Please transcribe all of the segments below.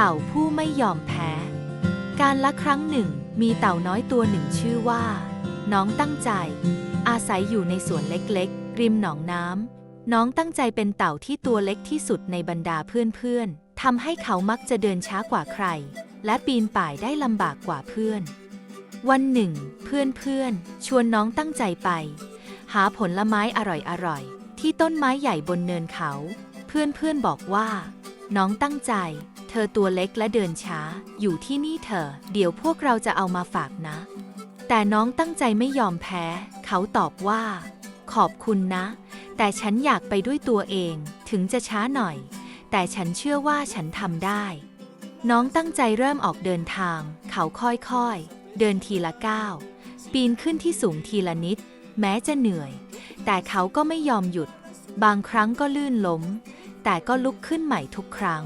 ต่าผู้ไม่ยอมแพ้ การละครั้งหนึ่งมีเต่าน้อยตัวหนึ่งชื่อว่า น้องตั้งใจ อาศัยอยู่ในสวนเล็กๆ ริมหนองน้ำน้องตั้งใจเป็นเต่าที่ตัวเล็กที่สุดในบรรดาเพื่อนๆทำให้เขามักจะเดินช้ากว่าใคร และปีนป่ายได้ลำบากกว่าเพื่อน วันหนึ่ง เพื่อนๆชวนน้องตั้งใจไป หาผลไม้อร่อยๆที่ต้นไม้ใหญ่บนเนินเขา เพื่อนๆบอกว่า น้องตั้งใจ เธอตัวเล็กและเดินช้า อยู่ที่นี่เถอะเดี๋ยวพวกเราจะเอามาฝากนะ แต่น้องตั้งใจไม่ยอมแพ้ เขาตอบว่า ขอบคุณนะ แต่ฉันอยากไปด้วยตัวเอง ถึงจะช้าหน่อย แต่ฉันเชื่อว่าฉันทำได้ น้องตั้งใจเริ่มออกเดินทาง เขาค่อยๆ เดินทีละก้าว ปีนขึ้นที่สูงทีละนิด แม้จะเหนื่อย แต่เขาก็ไม่ยอมหยุด บางครั้งก็ลื่นล้ม แต่ก็ลุกขึ้นใหม่ทุกครั้ง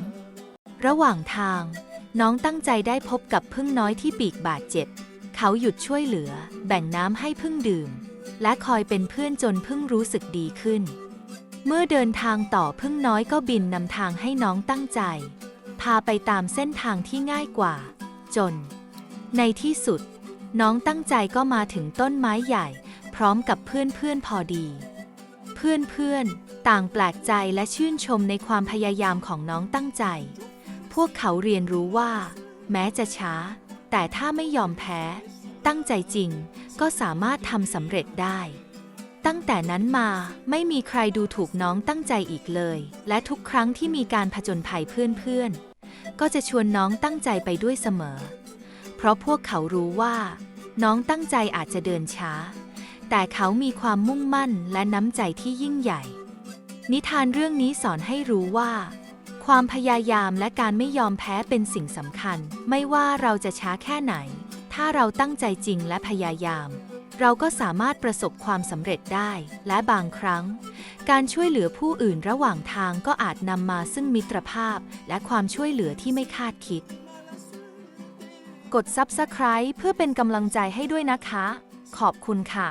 ระหว่างทาง น้องตั้งใจได้พบกับพึ่งน้อยที่ปีกบาดเจ็บ เขาหยุดช่วยเหลือ แบ่งน้ำให้พึ่งดื่ม และคอยเป็นเพื่อนจนพึ่งรู้สึกดีขึ้น เมื่อเดินทางต่อพึ่งน้อยก็บินนำทางให้น้องตั้งใจ พาไปตามเส้นทางที่ง่ายกว่า จน ในที่สุด น้องตั้งใจก็มาถึงต้นไม้ใหญ่ พร้อมกับเพื่อนๆพอดี เพื่อนๆต่างแปลกใจและชื่นชมในความพยายามของน้องตั้งใจ พวกเขาเรียนรู้ว่า แม้จะช้า แต่ถ้าไม่ยอมแพ้ ตั้งใจจริงก็สามารถทำสำเร็จได้ ตั้งแต่นั้นมาไม่มีใครดูถูกน้องตั้งใจอีกเลย และทุกครั้งที่มีการผจญภัยเพื่อนๆ ก็จะชวนน้องตั้งใจไปด้วยเสมอ เพราะพวกเขารู้ว่า น้องตั้งใจอาจจะเดินช้า แต่เขามีความมุ่งมั่นและน้ำใจที่ยิ่งใหญ่ นิทานเรื่องนี้สอนให้รู้ว่า ความพยายามและการไม่ยอมแพ้เป็นสิ่งสำคัญ ไม่ว่าเราจะช้าแค่ไหน ถ้าเราตั้งใจจริงและพยายาม เราก็สามารถประสบความสำเร็จได้ และบางครั้ง การช่วยเหลือผู้อื่นระหว่างทางก็อาจนำมาซึ่งมิตรภาพ และความช่วยเหลือที่ไม่คาดคิด กด Subscribe เพื่อเป็นกำลังใจให้ด้วยนะคะ ขอบคุณค่ะ